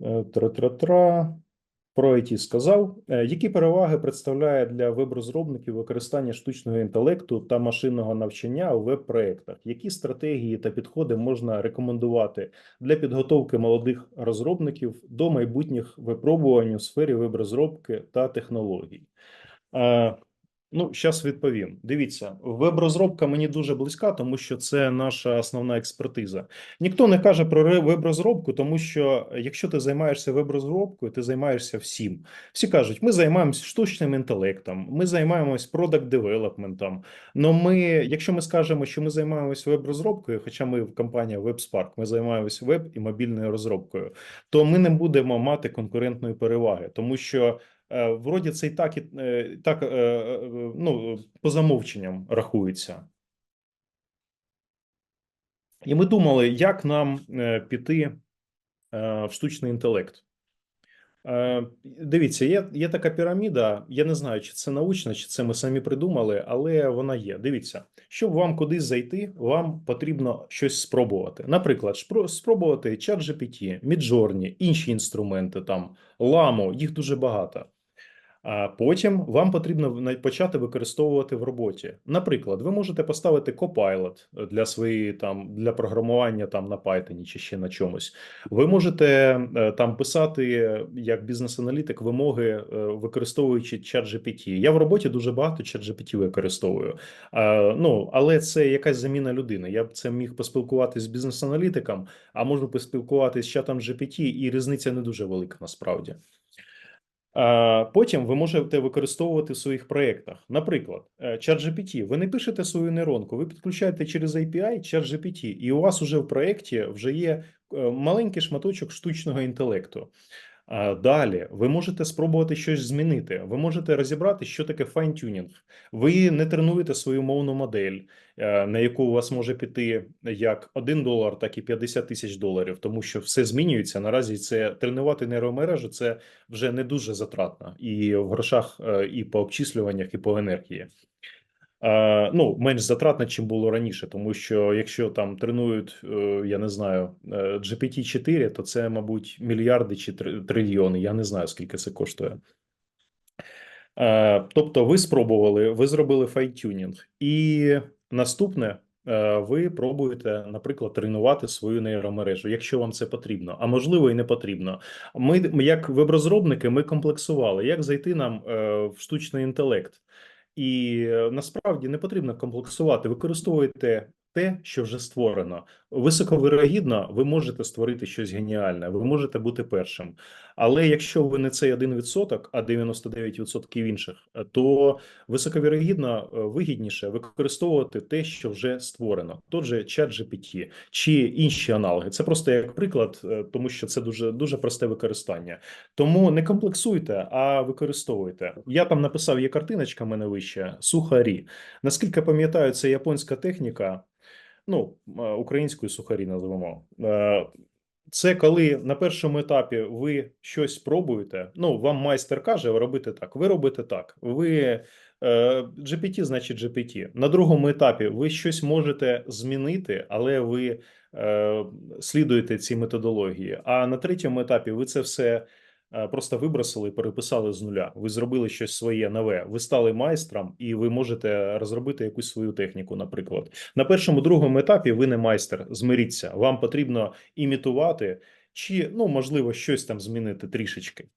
Е, Тра-тра-тра. Про IT сказав. Е, Які переваги представляє для веб-розробників використання штучного інтелекту та машинного навчання у веб-проектах? Які стратегії та підходи можна рекомендувати для підготовки молодих розробників до майбутніх випробувань у сфері веб-розробки та технологій? Е, Ну, зараз відповім. Дивіться, веб-розробка мені дуже близька, тому що це наша основна експертиза. Ніхто не каже про веб-розробку, тому що якщо ти займаєшся веб-розробкою, ти займаєшся всім. Всі кажуть, ми займаємося штучним інтелектом, ми займаємось продакт девелопментом. Но ми, якщо ми скажемо, що ми займаємося веб-розробкою, хоча ми в компанії WebSpark, ми займаємося веб і мобільною розробкою, то ми не будемо мати конкурентної переваги, тому що. Е, Вроді це і так, і е, так е, ну, по замовченням рахується. І ми думали, як нам піти в штучний інтелект. Дивіться, є, є така піраміда. Я не знаю, чи це научна, чи це ми самі придумали, але вона є. Дивіться, щоб вам кудись зайти, вам потрібно щось спробувати. Наприклад, спробувати ChatGPT, Midjourney, інші інструменти, там Ламу, їх дуже багато. А потім вам потрібно почати використовувати в роботі. Наприклад, ви можете поставити Copilot для своєї там для програмування там на Python чи ще на чомусь. Ви можете е, там писати е, як бізнес-аналітик вимоги, е, використовуючи ChatGPT. Я в роботі дуже багато ChatGPT використовую. А, ну але це якась заміна людини. Я б це міг поспілкуватися з бізнес-аналітиком, а можу поспілкуватися з чатом GPT, і різниця не дуже велика насправді. А, Потім ви можете використовувати в своїх проєктах. Наприклад, е, ChatGPT. Ви не пишете свою нейронку, ви підключаєте через API ChatGPT, і у вас уже в проєкті вже є е, маленький шматочок штучного інтелекту. А Далі ви можете спробувати щось змінити. Ви можете розібрати, що таке файн-тюнінг. Ви не тренуєте свою мовну модель, е, на яку у вас може піти як 1 долар, так і 50 тисяч доларів, тому що все змінюється. Наразі це тренувати нейромережу це вже не дуже затратно і в грошах, е, і по обчислюваннях, і по енергії. Е, Ну, менш затратно, чим було раніше, тому що якщо там тренують, е, я не знаю, е, GPT-4, то це, мабуть, мільярди чи трильйони. Я не знаю, скільки це коштує. Тобто, ви спробували, ви зробили файтюнінг, і наступне. Ви пробуєте, наприклад, тренувати свою нейромережу, якщо вам це потрібно, а можливо і не потрібно. Ми, як веб-розробники, ми комплексували, як зайти нам в штучний інтелект. І е, насправді не потрібно комплексувати. Використовуйте те, що вже створено. Високовирогідно, ви можете створити щось геніальне, ви можете бути першим. Але якщо ви не цей 1%, а 99% інших, е, то високовірогідно е, вигідніше використовувати те, що вже створено. Тот же ChatGPT чи інші аналоги. Це просто як приклад, е, тому що це дуже дуже просте використання. Тому не комплексуйте, а використовуйте. Я там написав, є картиночка в мене вище, сухарі. Наскільки пам'ятаю, це японська техніка, ну, е, українською сухарі називаємо. Е, Це коли на першому етапі ви щось пробуєте. Ну, вам майстер каже робити так. Ви робите так. Ви е, GPT, значить GPT. На другому етапі ви щось можете змінити, але ви слідуєте цій методології. А на третьому етапі ви це все просто вибросили і переписали з нуля. Ви зробили щось своє нове. Ви стали майстром, і ви можете розробити якусь свою техніку. Наприклад, на першому другому етапі ви не майстер. Змиріться. Вам потрібно імітувати, чи ну можливо щось там змінити трішечки.